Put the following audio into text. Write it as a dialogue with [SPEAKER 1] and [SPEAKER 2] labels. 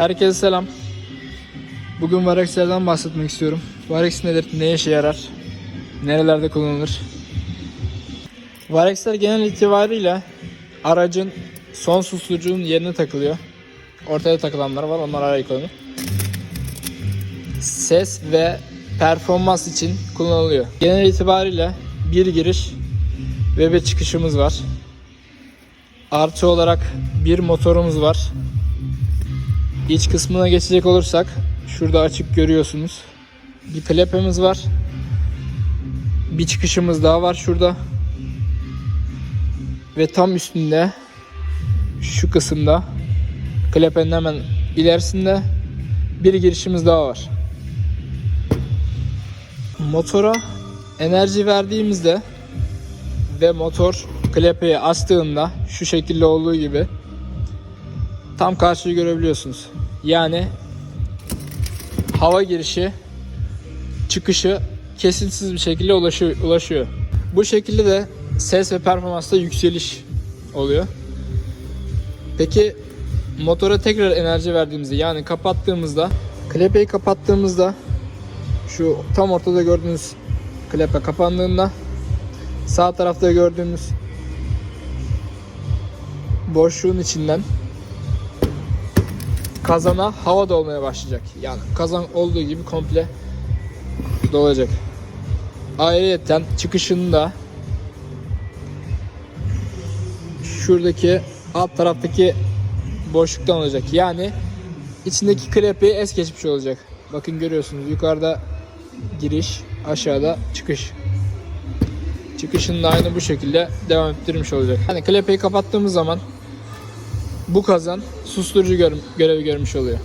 [SPEAKER 1] Herkese selam. Bugün Varex'lerden bahsetmek istiyorum. Varex nedir? Ne işe yarar? Nerelerde kullanılır? Varex'ler genel itibariyle aracın son susturucunun yerine takılıyor. Ortaya takılanlar var. Onlar araya koyulur. Ses ve performans için kullanılıyor. Genel itibariyle bir giriş ve bir çıkışımız var. Artı olarak bir motorumuz var. İç kısmına geçecek olursak şurada açık görüyorsunuz. Bir klepemiz var. Bir çıkışımız daha var şurada. Ve tam üstünde şu kısımda klepenin hemen ilerisinde bir girişimiz daha var. Motora enerji verdiğimizde ve motor klepeyi açtığında şu şekilde olduğu gibi tam karşıyı görebiliyorsunuz. Yani hava girişi çıkışı kesintisiz bir şekilde ulaşıyor. Bu şekilde de ses ve performansta yükseliş oluyor. Peki motora tekrar enerji verdiğimizde yani kapattığımızda klepeyi kapattığımızda şu tam ortada gördüğünüz klepe kapandığında sağ tarafta gördüğünüz boşluğun içinden kazana hava dolmaya başlayacak. Yani kazan olduğu gibi komple dolacak. Ayrıyeten çıkışında şuradaki alt taraftaki boşluktan olacak. Yani içindeki klepi es geçmiş olacak. Bakın görüyorsunuz yukarıda giriş, aşağıda çıkış. Çıkışını da aynı bu şekilde devam ettirmiş olacak. Yani klepeyi kapattığımız zaman bu kazan susturucu gör- görevi görmüş oluyor.